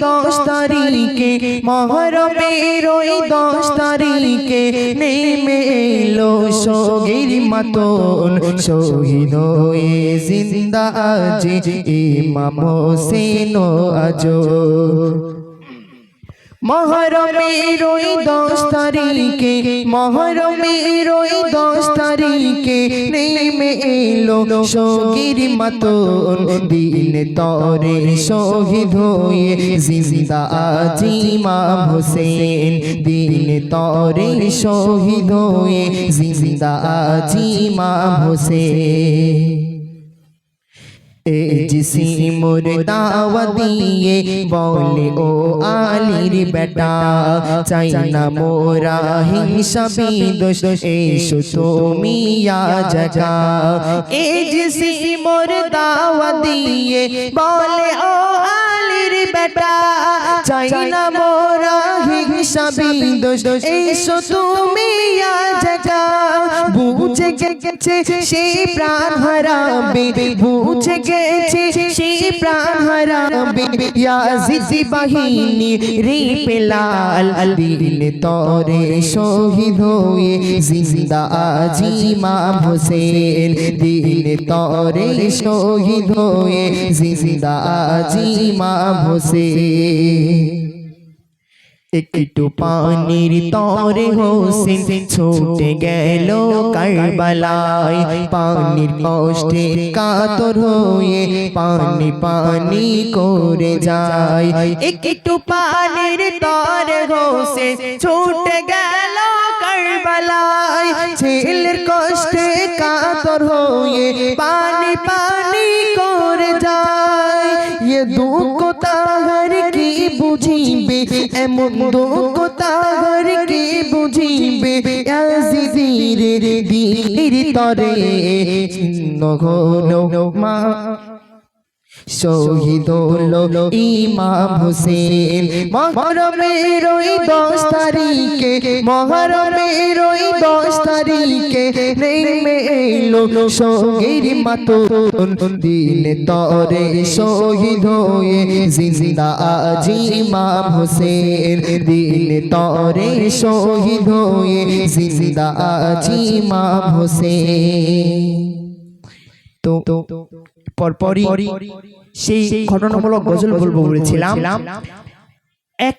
দশ তারিখে মহরমের ওই দশ তারিখে, নেমে এলো সগির মতন শহীদ হয়ে জিন্দা আজ, ইমাম হোসেন আজো মহরমের ওই দশ তারিখে, মহরমের ওই দশ তারিখে নেমে এলো সগির মতন। দিন তরে শহীদ হয়ে জিন্দা আজিমা হোসেন। দিন তরে শহীদ হয়ে জিন্দা আজিমা হোসেন। এ জিসি মোর দাওয়া দিয়ে বলে ও আলির বেটা চাই না মোরা হিসাবি দোষ এসো তুমি ইয়া জাগা এ জিসি মোর দাওয়া দিয়ে বলে ও আলির বেটা চাই না মোরা হিসাবি দোষ এসো তুমি ইয়া বুঝে গেছে, সেই প্রাণ হারাবে। বুঝে গেছে, সেই প্রাণ হারাবে। ইয়াজিদি বাহিনী রে পেলাল দিল তরে শহীদ হয়ে জিন্দা আজিমা হোসেন। দিল তরে শহীদ হয়ে জিন্দা আজিমা হোসেন। একটু পানির তরে হোসেন ছুটে গেল কারবালায়। পানির কষ্টে কাতর হয়ে পানি পানি করে যায়। একটু পানির তরে হোসেন ছুটে গেল কারবালায়। ছেলের কষ্টে কাতর হয়ে পানি পানি কি বুঝিবে? এমন দুঃখ তাহার কি বুঝিবে? আজিজির দির তরে নহন মা। শহীদ হলো ইমাম হোসেন। মহরমের ওই দশ তারিখে, মহরমের ওই দশ তারিখে নেমে এলো সঙ্গীর মাতন দিল তরে শহীদ হয়ে জিন্দা হোসেন। দিল তরে শহীদ হয়ে জিন্দা হোসেন। তো পরপরই সেই ঘটনামূলক গজল বলব বলেছিলাম। এক